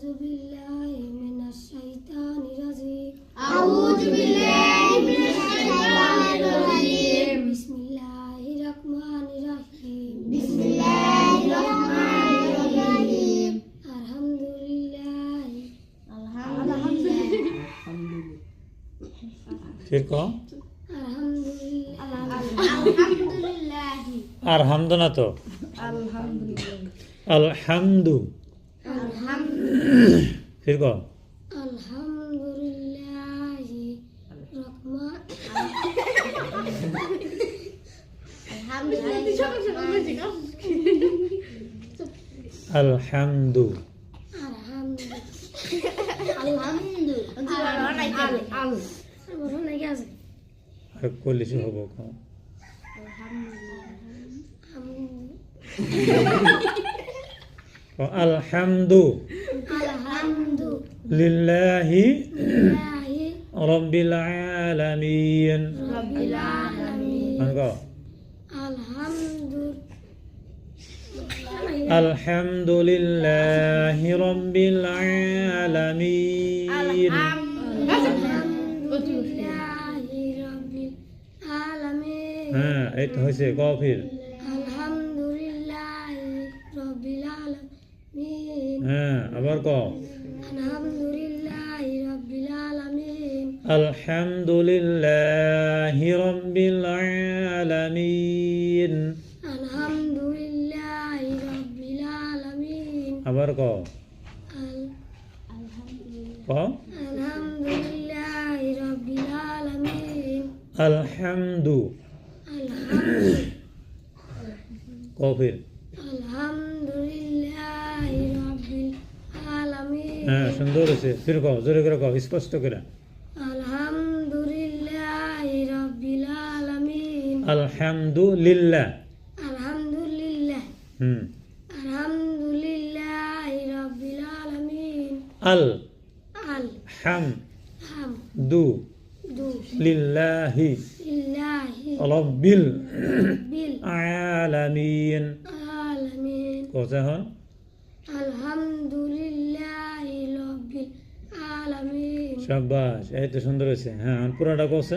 আউযু বিল্লাহি মিনাশ শাইতানির রাজিম আউযু বিল্লাহি মিনাশ শাইতানির রাজিম বিসমিল্লাহির ফির কো আলহামদু। আর করলে সে আলহামদু। لله রব্বিল আলামিন رب العالمين আর কহ الحمد الحمد لله رب العالمين الحمد لله رب العالمين হ্যাঁ এই তো হয়েছে কফির الحمد لله رب العالمين হ্যাঁ আবার ক Alhamdulillah Rabbil Alamin. Alhamdulillah Rabbil Alamin. Alhamdulillahi Rabbil Alamin. আবার কও কও আলহামদুলিল্লাহ Alhamdulillahi rabbil alamin. আলহামদু কফির আলহামদু হ্যাঁ সুন্দর হয়েছে। শুরু কর জোরে করে কর স্পষ্ট করে। আলহামদুলিল্লাহ রব্বিল আলামিন। আলহামদুলিল্লাহ। আলহামদুলিল্লাহ। হুম। আলহামদুলিল্লাহ রব্বিল আলামিন। আল। আল। হাম। হাম। দু। দু। লিল্লাহি। লিল্লাহি। রব্বিল বিল আলামিন। আলামিন। কোথায় হন আলহামদুলিল্লাহ। সাব্বাস এই তো সুন্দর হয়েছে। হ্যাঁ পুরাটা কছে